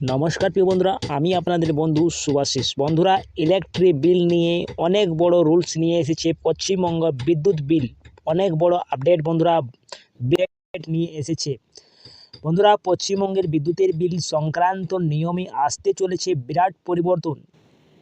নমস্কার প্রিয় বন্ধুরা, আমি আপনাদের বন্ধু সুভাশিস বন্ধুরা ইলেকট্রিক বিল নিয়ে অনেক বড় রুলস নিয়ে এসেছে, পশ্চিমবঙ্গ বিদ্যুৎ বিল অনেক বড় আপডেট বন্ধুরা নিয়ে এসেছে। বন্ধুরা, পশ্চিমবঙ্গের বিদ্যুতের বিল সংক্রান্ত নিয়মে আসতে চলেছে বিরাট পরিবর্তন।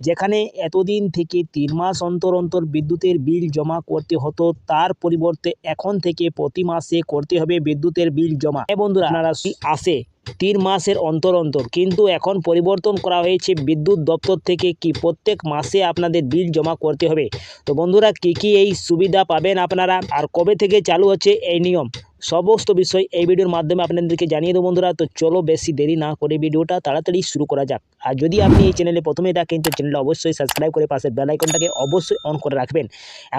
যেখানে এতদিন থেকে তিন মাস অন্তর অন্তর বিদ্যুতের বিল জমা করতে হতো, তার পরিবর্তে এখন থেকে প্রতি মাসে করতে হবে বিদ্যুতের বিল জমা। হ্যাঁ বন্ধুরা, আপনারা আসে। তিন মাসের অন্তর অন্তর। কিন্তু এখন পরিবর্তন করা হয়েছে বিদ্যুৎ দপ্তর থেকে কি প্রত্যেক মাসে আপনাদের বিল জমা করতে হবে? তো বন্ধুরা, কি কি এই সুবিধা পাবেন আপনারা? আর কবে থেকে চালু হচ্ছে এই নিয়ম? সমস্ত বিষয় এই ভিডিওর মাধ্যমে আপনাদেরকে জানিয়ে দেবো বন্ধুরা। তো চলো বেশি দেরি না করে ভিডিওটা তাড়াতাড়ি শুরু করা যাক। আর যদি আপনি এই চ্যানেলে প্রথমে থাকেন, তো চ্যানেলটা অবশ্যই সাবস্ক্রাইব করে পাশের বেল আইকনটাকে অবশ্যই অন করে রাখবেন।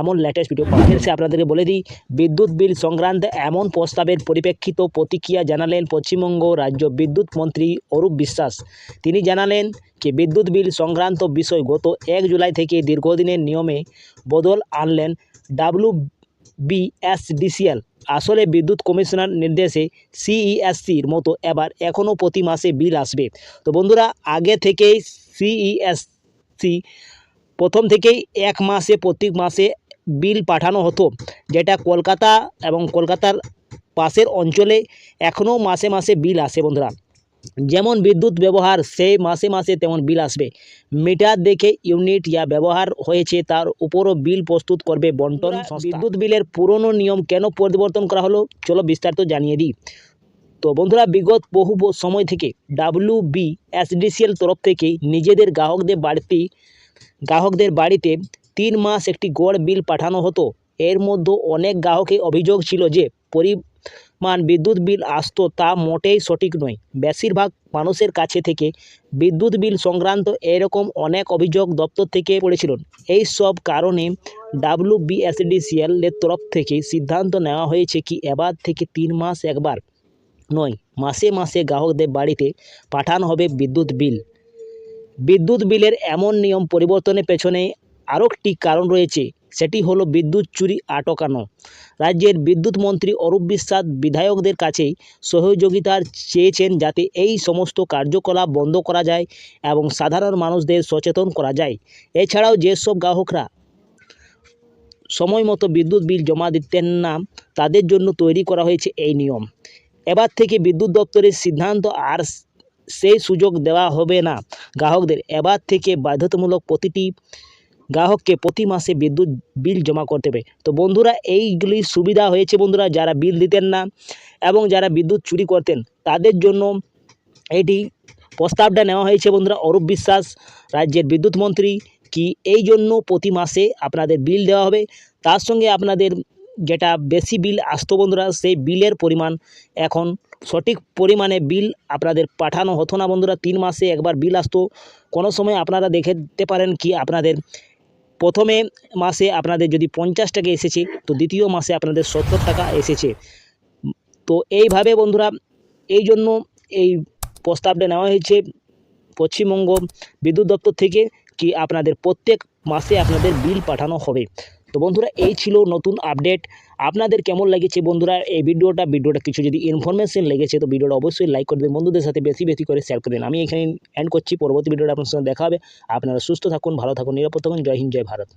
এমন লেটেস্ট ভিডিও পাওয়া সে আপনাদেরকে বলে দিই, বিদ্যুৎ বিল সংক্রান্ত এমন প্রস্তাবের পরিপ্রেক্ষিত প্রতিক্রিয়া জানালেন পশ্চিমবঙ্গ রাজ্য বিদ্যুৎ মন্ত্রী অরূপ বিশ্বাস। তিনি জানালেন যে, বিদ্যুৎ বিল সংক্রান্ত বিষয় গত এক জুলাই থেকে দীর্ঘদিনের নিয়মে বদল আনলেন ডাব্লু বিএসডিসিএল আসলে বিদ্যুৎ কমিশনার নির্দেশে সিইএসসির মতো এবার এখনও প্রতি মাসে বিল আসবে। তো বন্ধুরা, আগে থেকেই সিইএসসি প্রথম থেকেই এক মাসে, প্রত্যেক মাসে বিল পাঠানো হতো, যেটা কলকাতা এবং কলকাতার পাশের অঞ্চলে এখনও মাসে মাসে বিল আসে বন্ধুরা। যেমন বিদ্যুৎ ব্যবহার সেই মাসে মাসে তেমন বিল আসবে। মিটার দেখে ইউনিট ইয়া ব্যবহার হয়েছে তার উপরও বিল প্রস্তুত করবে বন্টন বিদ্যুৎ বিলের পুরনো নিয়ম কেন পরিবর্তন করা হলো চলো বিস্তারিত জানিয়ে দিই। তো বন্ধুরা বিগত বহু সময় থেকে ডাব্লিউ বি এসডিসিএল তরফ থেকে নিজেদের গ্রাহকদের বাড়তি গ্রাহকদের বাড়িতে তিন মাস একটি গড় বিল পাঠানো হতো। এর মধ্যে অনেক গ্রাহকের অভিযোগ ছিল যে পরিমাণ বিদ্যুৎ বিল আসতো তা মোটেই সঠিক নয়। বেশিরভাগ মানুষের কাছে থেকে বিদ্যুৎ বিল সংক্রান্ত এরকম অনেক অভিযোগ দপ্তর থেকে পড়েছিল। এই সব কারণে ডাব্লিউ বিএসডিসিএল এর তরফ থেকে সিদ্ধান্ত নেওয়া হয়েছে কি এবার থেকে তিন মাস একবার নয়, মাসে মাসে গ্রাহকদের বাড়িতে পাঠানো হবে বিদ্যুৎ বিল। বিদ্যুৎ বিলের এমন নিয়ম পরিবর্তনের পেছনে আরও একটি কারণ রয়েছে। সেটি হলো বিদ্যুৎ চুরি আটকানো। রাজ্যের বিদ্যুৎ মন্ত্রী অরূপ বিশ্বাস বিধায়কদের কাছেই সহযোগিতার চেয়েছেন যাতে এই সমস্ত কার্যকলাপ বন্ধ করা যায় এবং সাধারণ মানুষদের সচেতন করা যায়। এছাড়াও যেসব গ্রাহকরা সময় মতো বিদ্যুৎ বিল জমা দিতেন না, তাদের জন্য তৈরি করা হয়েছে এই নিয়ম। এবার থেকে বিদ্যুৎ দপ্তরের সিদ্ধান্ত আর সেই সুযোগ দেওয়া হবে না গ্রাহকদের। এবার থেকে বাধ্যতামূলক প্রতিটি গ্রাহককে প্রতি মাসে বিদ্যুৎ বিল জমা করতে হবে। তো বন্ধুরা, এইগুলি সুবিধা হয়েছে বন্ধুরা, যারা বিল দিতেন না এবং যারা বিদ্যুৎ চুরি করতেন, তাদের জন্য এটি প্রস্তাবটা নেওয়া হয়েছে বন্ধুরা, অরূপ বিশ্বাস রাজ্যের বিদ্যুৎ মন্ত্রী, কি এই জন্য প্রতি মাসে আপনাদের বিল দেওয়া হবে। তার সঙ্গে আপনাদের যেটা বেশি বিল আসতো বন্ধুরা, সেই বিলের পরিমাণ এখন সঠিক পরিমাণে বিল আপনাদের পাঠানো হতো না বন্ধুরা, তিন মাসে একবার বিল আসতো। কোনো সময় আপনারা দেখতে পারেন কি আপনাদের প্রথমে মাসে আপনাদের যদি পঞ্চাশ টাকা এসেছে, তো দ্বিতীয় মাসে আপনাদের সত্তর টাকা এসেছে। তো এইভাবে বন্ধুরা, এই জন্য এই প্রস্তাবটা নেওয়া হয়েছে পশ্চিমবঙ্গ বিদ্যুৎ দপ্তর থেকে, কি আপনাদের প্রত্যেক মাসে আপনাদের বিল পাঠানো হবে। তো বন্ধুরা, এই ছিল নতুন আপডেট আপনাদের কেমন লেগেছে বন্ধুরা এই ভিডিওটা? ভিডিওটা কিছু যদি ইনফরমেশন লেগেছে, তো ভিডিওটা অবশ্যই লাইক করে দেবেন বন্ধুদের সাথে বেশি বেশি করে শেয়ার করে দিন। আমি এখানে এন্ড করছি। পরবর্তী ভিডিওটা আপনার সঙ্গে দেখা হবে। আপনারা সুস্থ থাকুন, ভালো থাকুন, নিরাপদ থাকুন। জয় হিন্দ, জয় ভারত।